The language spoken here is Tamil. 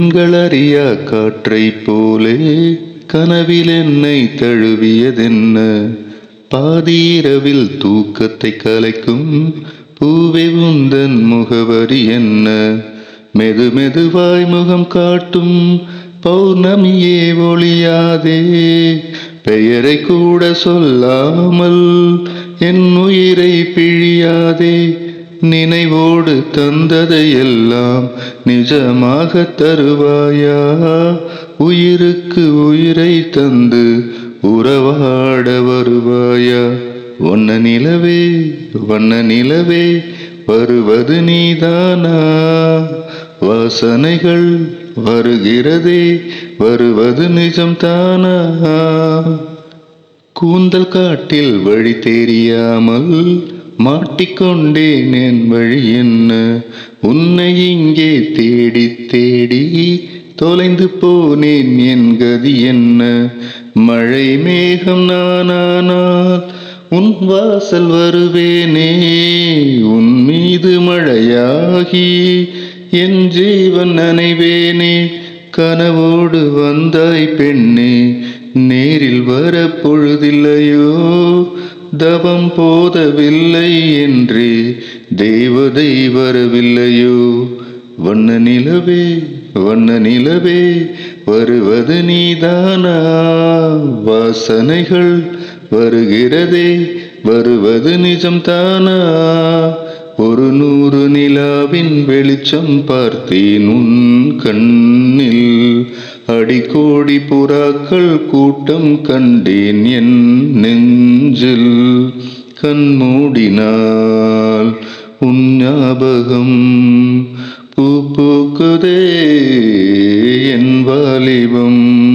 கண்களறியா காற்றை போலே கனவில் என்னை தழுவியதென்ன? பாதியிரவில் தூக்கத்தை கலைக்கும் பூவே உந்தன் முகவரி என்ன? மெது மெதுவாய் முகம் காட்டும் பௌர்ணமியே ஒளியாதே பெயரை கூட சொல்லாமல் என் உயிரை பிழியாதே நினைவோடு தந்ததையெல்லாம் நிஜமாக தருவாயா? உயிருக்கு உயிரை தந்து உறவாட வருவாயா? ஒன்ன நிலவே வண்ண நிலவே வருவது நீதானா? வாசனைகள் வருகிறதே வருவது நிஜம்தானா? கூந்தல் காட்டில் வழி தெரியாமல் மாட்டிக்கொண்டேன் என் வழி என்ன? உன்னை இங்கே தேடி தேடி தொலைந்து போனேன் என் கதி என்ன? மழை மேகம் நானானால் உன் வாசல் வருவேனே உன் மீது மழையாகி என் ஜீவன் நினைவேனே கனவோடு வந்தாய் பெண்ணே நேரில் வர பொழுதில்லையோ தவம் போதவில்லை என்று தேவதை வரவில்லையோ? வண்ண நிலவே வண்ண நிலவே வருவது நீதானா? வாசனைகள் வருகிறதே வருவது நிஜம்தானா? ஒரு நூறு நிலாவின் வெளிச்சம் பார்த்தேன் உன் கண்ணில். அடிக்கோடி புறாக்கள் கூட்டம் கண்டேன் என் நெஞ்சில். கண்மூடினால் உன் ஞாபகம் பூ பூக்குதே என் வாலிபம்.